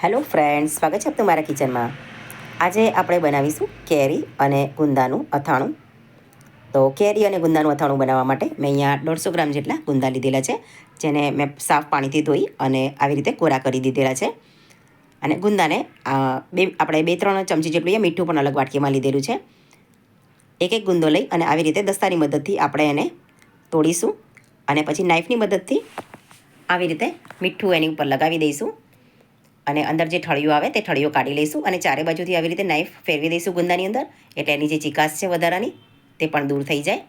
Hello friends, સ્વાગત છે તમારા કિચનમાં. આજે આપણે બનાવીશું કેરી અને ગુંદાનું અથાણું. તો કેરી અને ગુંદાનું અથાણું બનાવવા માટે મેં અહીંયા દોઢસો ગ્રામ જેટલા ગુંદા લીધેલા છે, જેને મેં સાફ પાણીથી ધોઈ અને આવી રીતે કોરા કરી દીધેલા છે. અને ગુંદાને બે, આપણે બે, ત્રણ ચમચી જેટલું એ મીઠું પણ અલગ વાટકીમાં લીધેલું છે. એક એક ગુંદો લઈ અને આવી રીતે દસ્તાની મદદથી આપણે એને તોડીશું અને પછી નાઇફની મદદથી આવી રીતે મીઠું એની ઉપર લગાવી દઈશું. અને અંદર જે ઠળિયું આવે તે ઠળિયો કાઢી લઈશું અને ચારે બાજુથી આવી રીતે નાઈફ ફેરવી દઈશું ગુંદાની અંદર. એટલે એની જે ચિકાસ છે વધારાની તે પણ દૂર થઈ જાય.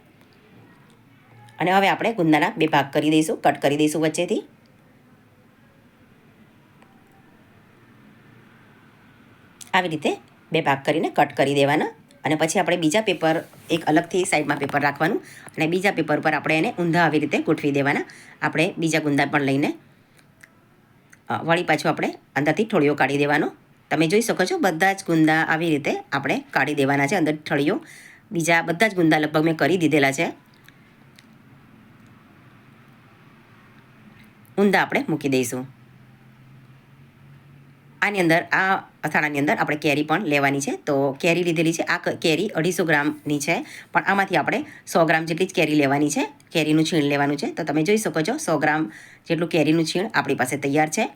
અને હવે આપણે ગુંદાના બે ભાગ કરી દઈશું, કટ કરી દઈશું વચ્ચેથી. આવી રીતે બે ભાગ કરીને કટ કરી દેવાના. અને પછી આપણે બીજા પેપર, એક અલગથી સાઈડમાં પેપર રાખવાનું અને બીજા પેપર પર આપણે એને ઊંધા આવી રીતે ગોઠવી દેવાના. આપણે બીજા ગુંદા પણ લઈને વળી પાછું આપણે અંદરથી ઠળીઓ કાઢી દેવાનો. તમે જોઈ શકો છો, બધા જ ગુંદા આવી રીતે આપણે કાઢી દેવાના છે અંદર ઠળીઓ. બીજા બધા જ ગુંદા લગભગ મેં કરી દીધેલા છે. ઊંધા આપણે મૂકી દઈશું. આની અંદર, આ અથાણાની અંદર આપણે કેરી પણ લેવાની છે. તો કેરી લીધેલી છે. આ કેરી અઢીસો ગ્રામની છે. પણ આમાંથી આપણે સો ગ્રામ જેટલી જ કેરી લેવાની છે. કેરીનું છીણ લેવાનું છે. તો તમે જોઈ શકો છો, સો ગ્રામ જેટલું કેરીનું છીણ આપણી પાસે તૈયાર છે.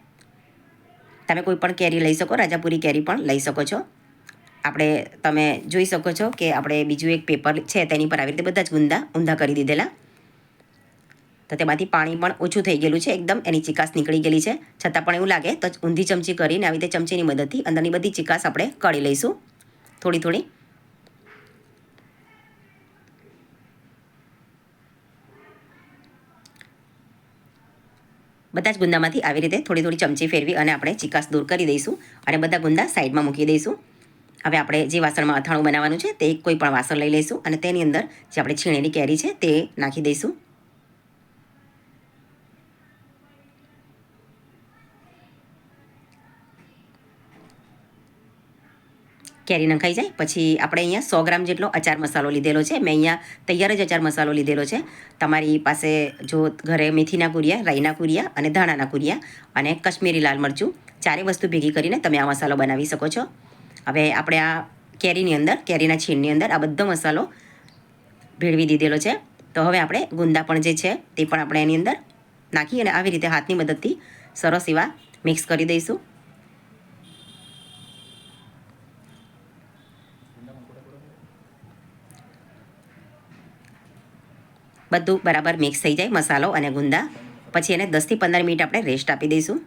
તમે કોઈ પણ કેરી લઈ શકો, રાજાપુરી કેરી પણ લઈ શકો છો. આપણે, તમે જોઈ શકો છો કે આપણે બીજું એક પેપર છે તેની પર આવી રીતે બધા જ ગુંદા, ઊંધા કરી દીધેલા. તો તેમાંથી પાણી પણ ઓછું થઈ ગયેલું છે. એકદમ એની ચિકાસ નીકળી ગયેલી છે. છતાં પણ એવું લાગે તો ઊંધી ચમચી કરીને આવી રીતે ચમચીની મદદથી અંદરની બધી ચિકાસ આપણે કાઢી લઈશું. થોડી થોડી. બધા જ ગુંદામાંથી આવી રીતે થોડી થોડી ચમચી ફેરવી અને આપણે ચિકાસ દૂર કરી દઈશું અને બધા ગુંદા સાઈડમાં મૂકી દઈશું. હવે આપણે જે વાસણમાં અથાણું બનાવવાનું છે તે કોઈ પણ વાસણ લઈ લઈશું અને તેની અંદર જે આપણે છીણેલી કેરી છે તે નાખી દઈશું. કેરી નંખાઈ જાય. પછી આપણે અહીંયા સો ગ્રામ જેટલો અચાર મસાલો લીધેલો છે. મેં અહીંયા તૈયાર જ અચાર મસાલો લીધેલો છે. તમારી પાસે જો ઘરે મેથીના કુરિયા, રાઈના કુરિયા અને ધાણાના કુરિયા અને કશ્મીરી લાલ મરચું ચારે વસ્તુ ભેગી કરીને તમે આ મસાલો બનાવી શકો છો. હવે આપણે આ કેરીની અંદર, કેરીના છીણની અંદર આ બધો મસાલો ભેળવી દીધેલો છે. તો હવે આપણે ગુંદા પણ જે છે તે પણ આપણે એની અંદર નાખી અને આવી રીતે હાથની મદદથી સરસ એવા મિક્સ કરી દઈશું. બધું બરાબર મિક્સ થઈ જાય, મસાલો અને ગુંદા. પછી એને દસથી પંદર મિનિટ આપણે રેસ્ટ આપી દઈશું.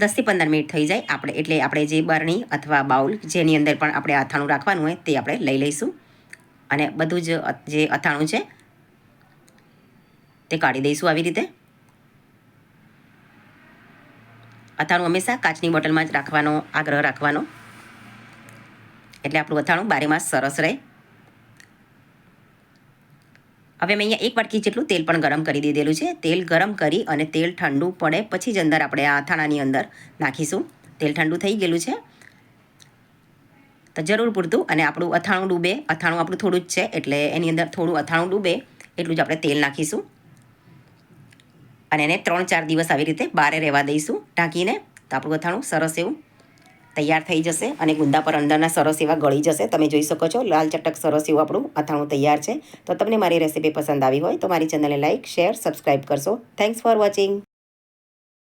દસથી પંદર મિનિટ થઈ જાય, આપણે એટલે આપણે જે બરણી અથવા બાઉલ જેની અંદર પણ આપણે અથાણું રાખવાનું હોય તે આપણે લઈ લઈશું. અને બધું જ જે અથાણું છે, તે કાઢી દઈશું આવી રીતે. અથાણું હંમેશા કાચની બોટલમાં જ રાખવાનો, આગ્રહ રાખવાનો. એટલે આપણું અથાણું બારે સરસ રહે. હવે મેં અહીંયા એક વાટકી જેટલું તેલ પણ ગરમ કરી દીધેલું છે. તેલ ગરમ કરી અને તેલ ઠંડુ પડે પછી જ અંદર આપણે આ અથાણાની અંદર નાખીશું. તેલ ઠંડુ થઈ ગયેલું છે. તો જરૂર પૂરતું અને આપણું અથાણું ડૂબે. અથાણું આપણું થોડું જ છે એટલે એની અંદર થોડું અથાણું ડૂબે એટલું જ આપણે તેલ નાખીશું. અને એને ત્રણ ચાર દિવસ આવી રીતે બારે રહેવા દઈશું ઢાંકીને. તો આપણું અથાણું સરસ એવું તૈયાર થઈ જશે અને ગુંદા પર અંદરના સરસ એવા ગળી જશે. તમે જોઈ શકો છો, લાલ ચટક સરસ એવું આપણું અથાણું તૈયાર છે. તો તમને મારી રેસીપી પસંદ આવી હોય તો મારી ચેનલને લાઇક શેર સબસ્ક્રાઈબ કરશો. Thanks for watching